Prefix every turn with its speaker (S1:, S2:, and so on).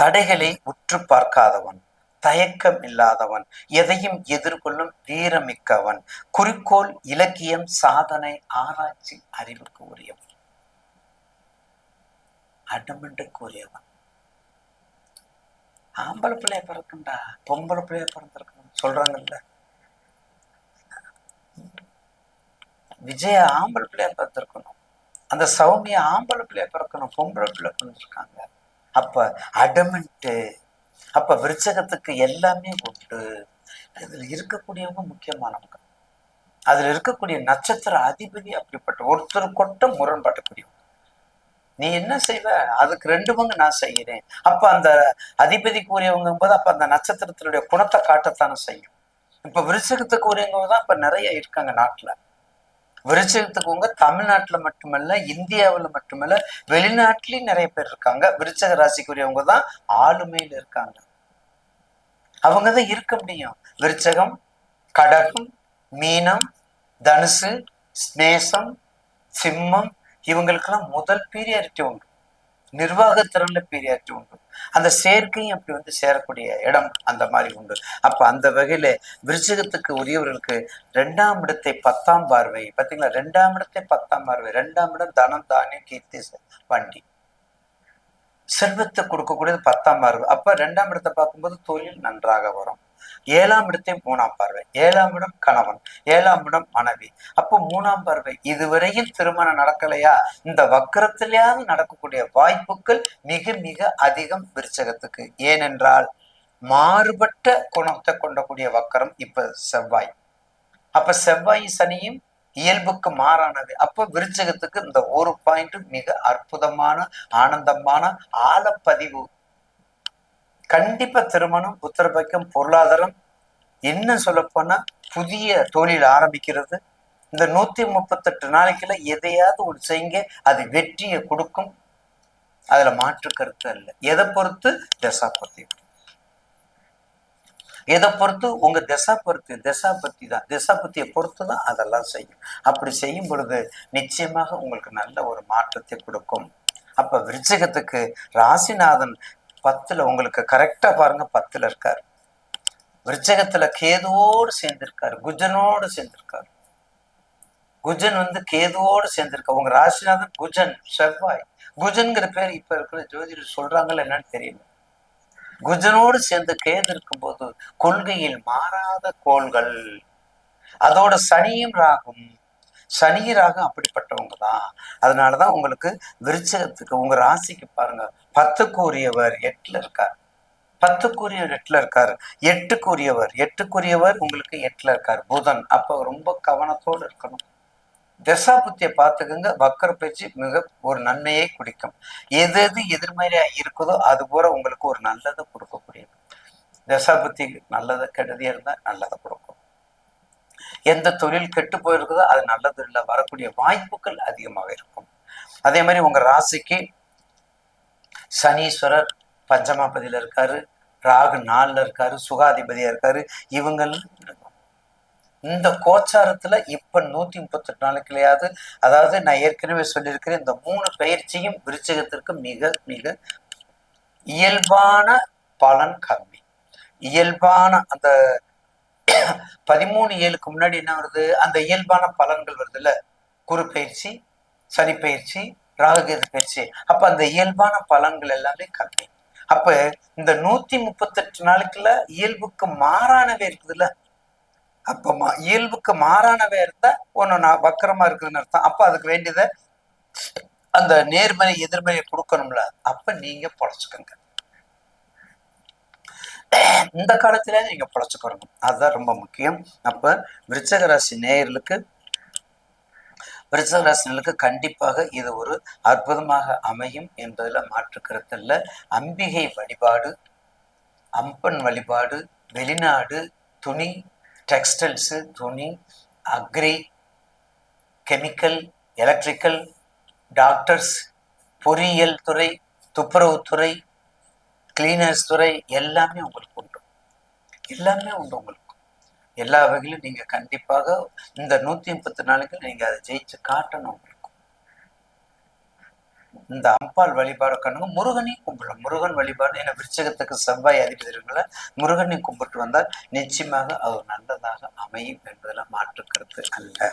S1: தடைகளை உற்று பார்க்காதவன் தயக்கம் இல்லாதவன் எதையும் எதிர்கொள்ளும் வீரமிக்கவன் குறிக்கோள் இலக்கியம் சாதனை ஆராய்ச்சி அறிவுக்கு உரியவன். அடமண்டுக்கு உரியவன். ஆம்பளை பிள்ளைய பிறக்குண்டா பொம்பளை பிள்ளைய பிறந்திருக்கணும். சொல்றாங்கல்ல. விஜய ஆம்பளை பிள்ளைய பிறந்திருக்கணும். அந்த சௌமிய ஆம்பளை பிள்ளைய பிறக்கணும் பொம்பளை பிள்ளை பிறந்திருக்காங்க. அப்ப அடமெண்ட்டு அப்ப விருச்சகத்துக்கு எல்லாமே உண்டு. இதுல இருக்கக்கூடியவங்க முக்கியமானவங்க அதுல இருக்கக்கூடிய நட்சத்திர அதிபதி அப்படிப்பட்ட ஒருத்தர் கொட்ட முரண்படக்கூடியவங்க. நீ என்ன செய்வ? அதுக்கு ரெண்டு பங்கு நான் செய்கிறேன் அப்ப அந்த அதிபதிக்கு உரியவங்க போது அப்ப அந்த நட்சத்திரத்தினுடைய குணத்தை காட்டத்தானே செய்யும். இப்ப விருச்சகத்துக்கு உரியவங்க தான் இப்ப நிறைய இருக்காங்க நாட்டுல. விருச்சகத்துக்குவங்க தமிழ்நாட்டுல மட்டுமல்ல இந்தியாவுல மட்டுமல்ல வெளிநாட்டிலயும் நிறைய பேர் இருக்காங்க. விருச்சக ராசிக்குரியவங்க தான் ஆளுமையில இருக்காங்க. அவங்க தான் இருக்க முடியும். விருச்சகம் கடகம் மீனம் தனுசு ஸ்நேசம் சிம்மம் இவங்களுக்கெல்லாம் முதல் பீரியாரிட்டி உண்டு. நிர்வாகத்திறன்ல பீரியாரிட்டி உண்டு. அந்த சேர்க்கையும் அப்படி வந்து சேரக்கூடிய இடம் அந்த மாதிரி உண்டு. அப்ப அந்த வகையில விருச்சகத்துக்கு உரியவர்களுக்கு ரெண்டாம் இடத்தை பத்தாம் பார்வை. பாத்தீங்களா? ரெண்டாம் இடத்தை பத்தாம் பார்வை. ரெண்டாம் இடம் தனம் தானியம் கீர்த்தி செ- வண்டி. செல்வத்தை கொடுக்கக்கூடியது பத்தாம் பார்வை. அப்ப ரெண்டாம் இடத்தை பார்க்கும்போது தொழில் நன்றாக வரும். ஏழாம் இடத்தையும் மூணாம் பார்வை ஏழாம் இடம் கணவன் ஏழாம் இடம் மனைவி. அப்போ மூணாம் பார்வை இதுவரையில் திருமணம் நடக்கலையா? இந்த வக்கரத்திலேயாவது நடக்கக்கூடிய வாய்ப்புகள் மிக மிக அதிகம் விருச்சகத்துக்கு. ஏனென்றால் மாறுபட்ட குணத்தை கொண்டக்கூடிய வக்கரம் இப்ப செவ்வாய். அப்ப செவ்வாய் சனியும் இயல்புக்கு மாறானது. அப்ப விருச்சகத்துக்கு இந்த ஒரு பாயிண்ட் மிக அற்புதமான ஆனந்தமான ஆழப்பதிவு கண்டிப்பா திருமணம் புத்திரபக்கம் பொருளாதாரம் என்ன சொல்லப்போனா புதிய தொழில் ஆரம்பிக்கிறது. இந்த நூத்தி முப்பத்தெட்டு நாளைக்குள்ள எதையாவது ஒரு செய்யுங்க அது வெற்றியை கொடுக்கும். அதுல மாற்று கருத்து அல்ல. எதை பொறுத்து? தசாபத்தி எதை பொறுத்து? உங்க தசாபத்தி தசாபத்தி தான். தசாபத்தியை பொறுத்து தான் அதெல்லாம் செய்யும். அப்படி செய்யும் பொழுது நிச்சயமாக உங்களுக்கு நல்ல ஒரு மாற்றத்தை கொடுக்கும். அப்ப விருச்சிகத்துக்கு ராசிநாதன் பத்துல உங்களுக்கு கரெக்டா பாருங்க பத்துல இருக்காரு. விருச்சகத்துல கேதுவோடு சேர்ந்திருக்காரு. குஜனோடு சேர்ந்திருக்காரு. குஜன் வந்து கேதுவோடு சேர்ந்திருக்காரு. உங்க ராசிநாதன் குஜன் செவ்வாய். குஜன்கிற பேர் இப்ப இருக்கிற ஜோதிடர் சொல்றாங்கல்ல என்னன்னு தெரியல. குஜனோடு சேர்ந்து கேது இருக்கும்போது கொள்கையில் மாறாத கோள்கள். அதோட சனியும் ராகும். சனி ராகம் அப்படிப்பட்டவங்க தான். அதனாலதான் உங்களுக்கு விருச்சகத்துக்கு உங்க ராசிக்கு பாருங்க பத்துக்குரியவர் எட்டுல இருக்கார். பத்துக்குரியவர் எட்டுல இருக்காரு. எட்டுக்குரியவர். எட்டுக்குரியவர் உங்களுக்கு எட்டுல இருக்கார். புதன். அப்ப ரொம்ப கவனத்தோடு இருக்கணும். தசாபுத்தியை பார்த்துக்கோங்க. வக்கர பயிற்சி மிக ஒரு நன்மையை குடிக்கும் எது எது எதிர்மறையா இருக்குதோ அது போல உங்களுக்கு ஒரு நல்லதை கொடுக்கக்கூடியது. தசாபுத்தி நல்லதை கெடுதியா இருந்தா நல்லதை கொடுக்கும். எந்த தொழில் கெட்டு போயிருக்குதோ அது நல்லது இல்லை. வரக்கூடிய வாய்ப்புகள் அதிகமாக இருக்கும். அதே மாதிரி உங்க ராசிக்கு சனீஸ்வரர் பஞ்சமாபதியில் இருக்காரு ராகு நாளில் இருக்காரு சுகாதிபதியாக இருக்காரு. இவங்கெல்லாம் இந்த கோச்சாரத்துல இப்ப நூத்தி முப்பத்தெட்டு நாளைக்குலையாவது அதாவது நான் ஏற்கனவே சொல்லியிருக்கிறேன் இந்த மூணு பயிற்சியும் விருச்சகத்திற்கு மிக மிக இயல்பான பலன் கம்மி. இயல்பான அந்த பதிமூணு ஏழுக்கு முன்னாடி என்ன வருது? அந்த இயல்பான பலன்கள் வருதுல்ல. குரு பயிற்சி சனி பயிற்சி ராகுகேது பயிற்சி. அப்ப அந்த இயல்பான பலன்கள் எல்லாமே கம்மி. அப்ப இந்த நூத்தி முப்பத்தெட்டு நாளுக்குள்ள இயல்புக்கு மாறானவே இருக்குதுல்ல? அப்ப மா- இயல்புக்கு மாறானவே இருந்தா ஒண்ணு நான் வக்கரமா இருக்குதுன்னு அர்த்தம். அப்ப அதுக்கு வேண்டியதை அந்த நேர்மறை எதிர்மறையை கொடுக்கணும்ல. அப்ப நீங்க பொழைச்சுக்கோங்க. இந்த காலத்துல நீங்க பொழைச்சுக்கணும் அதுதான் ரொம்ப முக்கியம். அப்ப விருச்சக ராசி நேயர்களுக்கு விருச்சகராசினர்களுக்கு கண்டிப்பாக இது ஒரு அற்புதமாக அமையும் என்பதில் மாற்று கருத்தல்ல அம்பிகை வழிபாடு அம்பன் வழிபாடு வெளிநாடு துணி டெக்ஸ்டைல்ஸு துணி அக்ரி கெமிக்கல் எலக்ட்ரிக்கல் டாக்டர்ஸ் பொறியியல் துறை துப்புரவுத்துறை கிளீனர்ஸ் துறை எல்லாமே உங்களுக்கு உண்டு. எல்லாமே உண்டு உங்களுக்கு. எல்லா வகையிலும் நீங்க கண்டிப்பாக இந்த நூத்தி முப்பத்தி நாளுக்கு நீங்க அதை ஜெயிச்சு காட்டணும் உங்களுக்கு. இந்த அம்பாள் வழிபாடு கண்ணுங்க முருகனையும் கும்பிடலாம் முருகன் வழிபாடு ஏன்னா விருச்சகத்துக்கு செவ்வாய் அதிபதிகளை முருகனை கும்பிட்டு வந்தால் நிச்சயமாக அது நல்லதாக அமையும் என்பதில் மாற்று கருத்து அல்ல.